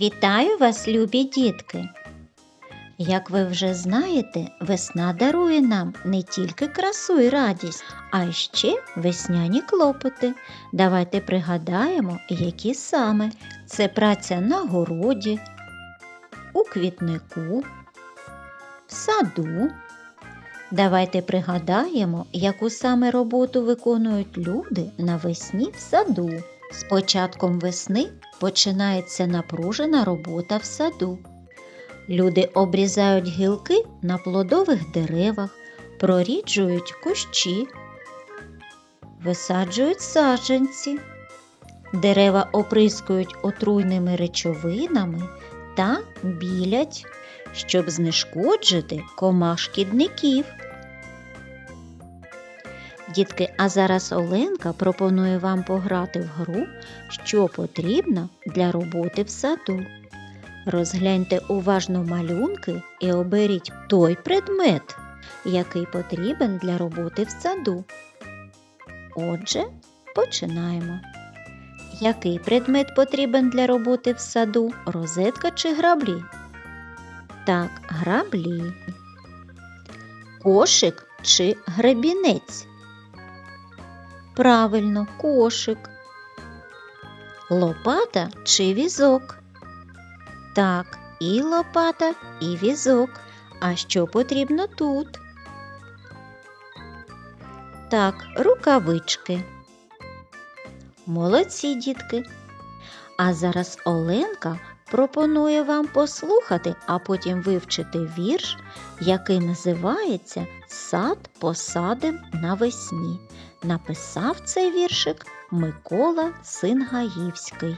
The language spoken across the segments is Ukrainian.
Вітаю вас, любі дітки! Як ви вже знаєте, весна дарує нам не тільки красу і радість, а ще весняні клопоти. Давайте пригадаємо, які саме це праця на городі, у квітнику, в саду. Давайте пригадаємо, яку саме роботу виконують люди навесні в саду. З початком весни починається напружена робота в саду. Люди обрізають гілки на плодових деревах, проріджують кущі, висаджують саджанці, дерева оприскують отруйними речовинами та білять, щоб знешкоджити комах шкідників. Дітки, а зараз Оленка пропонує вам пограти в гру, що потрібно для роботи в саду. Розгляньте уважно малюнки і оберіть той предмет, який потрібен для роботи в саду. Отже, починаємо. Який предмет потрібен для роботи в саду? Розетка чи граблі? Так, граблі. Кошик чи гребінець? Правильно, кошик. Лопата чи візок? Так, і лопата, і візок. А що потрібно тут? Так, рукавички. Молодці, дітки. А зараз Оленка пропонує вам послухати, а потім вивчити вірш, який називається Сад посадим навесні. Написав цей віршик Микола Сингаївський.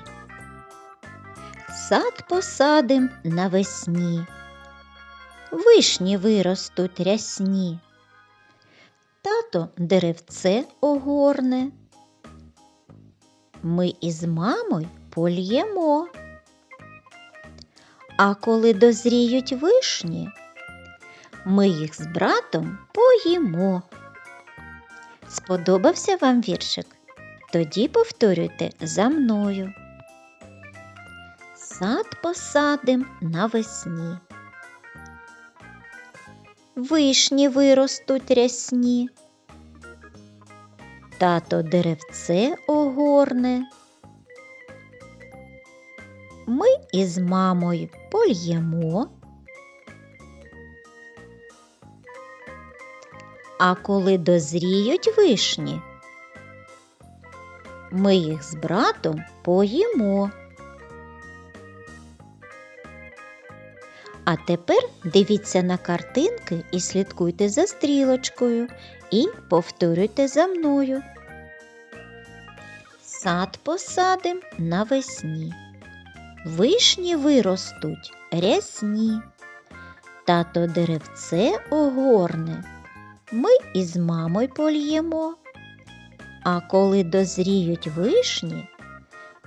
Сад посадим навесні, вишні виростуть рясні, тато деревце огорне. Ми із мамою польємо. А коли дозріють вишні, ми їх з братом поїмо. Сподобався вам віршик? Тоді повторюйте за мною. Сад посадим навесні. Вишні виростуть рясні. Тато деревце огорне. Ми із мамою польємо. А коли дозріють вишні, ми їх з братом поїмо. А тепер дивіться на картинки і слідкуйте за стрілочкою і повторюйте за мною. Сад посадим навесні. Вишні виростуть рясні. Тато деревце огорне. Ми із мамою польємо. А коли дозріють вишні,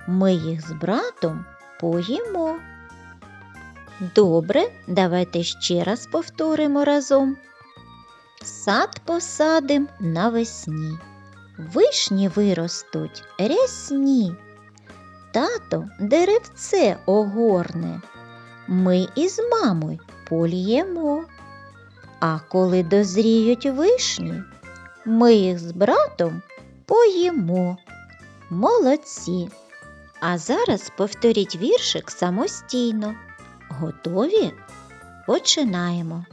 ми їх з братом поїмо. Добре, давайте ще раз повторимо разом. Сад посадим навесні. Вишні виростуть рясні. Тато деревце огорне. Ми із мамою польємо. А коли дозріють вишні, ми їх з братом поїмо. Молодці. А зараз повторіть віршик самостійно. Готові? Починаємо.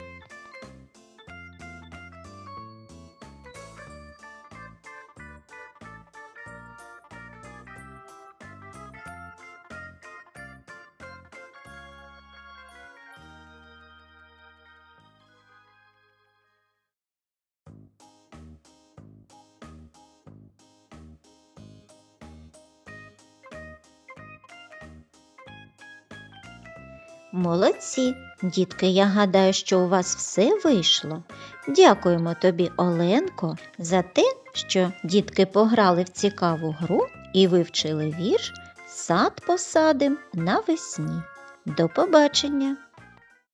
Молодці, дітки, я гадаю, що у вас все вийшло. Дякуємо тобі, Оленко, за те, що дітки пограли в цікаву гру і вивчили вірш Сад посадим навесні. До побачення!